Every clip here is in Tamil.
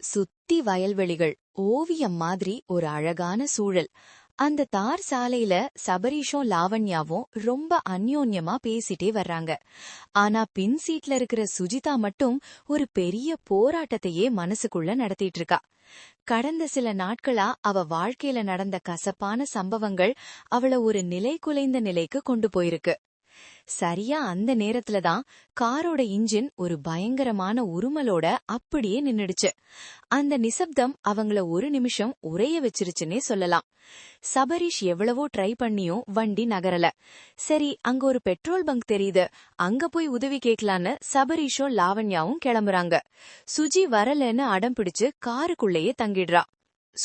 சுத்தி வயல்வெளிகள் ஓவியம் மாதிரி ஒரு அழகான சூழல். அந்த தார் சாலையில சபரீஷும் லாவண்யாவும் ரொம்ப அந்யோன்யமா பேசிட்டே வர்றாங்க. ஆனா பின் சீட்ல இருக்கிற சுஜிதா மட்டும் ஒரு பெரிய போராட்டத்தையே மனசுக்குள்ள நடத்திட்டு இருக்கா. கடந்த சில நாட்களா அவ வாழ்க்கையில நடந்த கசப்பான சம்பவங்கள் அவள ஒரு நிலை குலைந்த நிலைக்கு கொண்டு போயிருக்கு. சரியா அந்த நேரத்துல தான் காரோட இன்ஜின் ஒரு பயங்கரமான உருமலோட அப்படியே நின்னுடுச்சு. அந்த நிசப்தம் அவங்கள ஒரு நிமிஷம் உரைய வச்சிருச்சுன்னே சொல்லலாம். சபரீஷ் எவ்வளவோ ட்ரை பண்ணியும் வண்டி நகரல. சரி அங்க ஒரு பெட்ரோல் பங்க் தெரியுது. அங்க போய் உதவி கேட்கலான்னு சபரீஷும் லாவண்யாவும் கிளம்புறாங்க. சுஜி வரலன்னு அடம் பிடிச்சு காருக்குள்ளேயே தங்கிடுறா.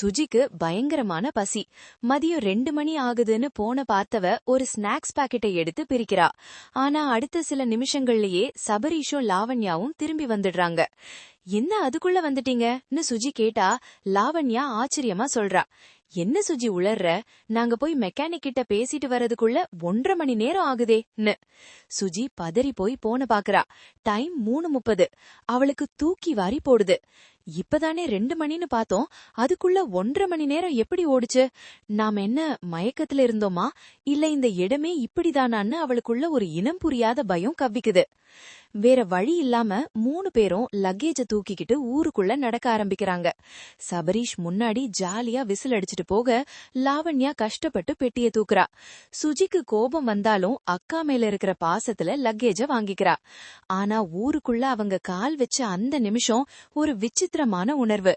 சுஜிக்கு பயங்கரமான பசி. மதியம் ரெண்டு மணி ஆகுதுன்னு போன பார்த்தவ ஒரு ஸ்நாக்ஸ் பாக்கெட்டை எடுத்து பிரிக்கிறா. ஆனா அடுத்த சில நிமிஷங்கள்லயே சபரீஷும் லாவண்யாவும் திரும்பி வந்துடுறாங்க. என்ன அதுக்குள்ள வந்துட்டீங்கன்னு சுஜி கேட்டா லாவண்யா ஆச்சரியமா சொல்றா. என்ன சுஜி உளர்ற? நாங்க போய் மெக்கானிக் கிட்ட பேசிட்டு வர்றதுக்குள்ள ஒன்றரை மணி நேரம் ஆகுதேன்னு. சுஜி பதறி போய் போன பாக்குறா. டைம் மூணு முப்பது. அவளுக்கு தூக்கி வாரி போடுது. இப்பதானே ரெண்டு மணின்னு பார்த்தோம். அதுக்குள்ள ஒன்றரை மணி நேரம் எப்படி ஓடுச்சு? நாம என்ன மயக்கத்துல இருந்தோமா? இல்ல இந்த இடமே இப்படிதானான்னு அவளுக்குள்ள ஒரு இனம் புரியாத பயம் கவ்விக்குது. வேற வழி இல்லாம மூணு பேரும் லக்கேஜ தூக்கிக்கிட்டு ஊருக்குள்ள நடக்க ஆரம்பிக்கிறாங்க. சபரீஷ் முன்னாடி ஜாலியா விசில் அடிச்சிட்டு போக லாவண்யா கஷ்டப்பட்டு பெட்டிய தூக்குறா. சுஜிக்கு கோபம் வந்தாலும் அக்கா மேல இருக்கிற பாசத்துல லக்கேஜ வாங்கிக்கிறா. ஆனா ஊருக்குள்ள அவங்க கால் வச்ச அந்த நிமிஷம் ஒரு விசித்திரமான உணர்வு.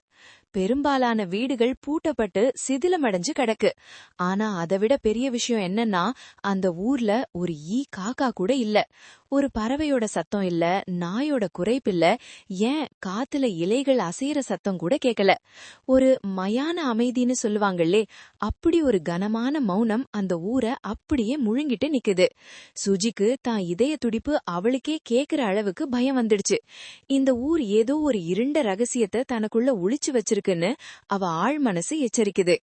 பெரும்பாலான வீடுகள் பூட்டப்பட்டு சிதிலமடைஞ்சு கிடக்கு. ஆனா அதை விட பெரிய விஷயம் என்னன்னா அந்த ஊர்ல ஒரு ஈ காக்கா கூட இல்ல. ஒரு பறவையோட சத்தம் இல்ல நாயோட குறைப்பில்ல ஏன் காத்துல இலைகள் அசையிற சத்தம் கூட கேட்கல ஒரு மயான அமைதின்னு சொல்லுவாங்களே அப்படி ஒரு கனமான மௌனம் அந்த ஊரை அப்படியே முழுங்கிட்டு நிக்குது. சுஜிக்கு தான் இதய துடிப்பு அவளுக்கே கேக்குற அளவுக்கு பயம் வந்துடுச்சு. இந்த ஊர் ஏதோ ஒரு இருண்ட ரகசியத்தை தனக்குள்ள ஒளிச்சு இருக்குன்னு அவ ஆழ் மனசு எச்சரிக்குது.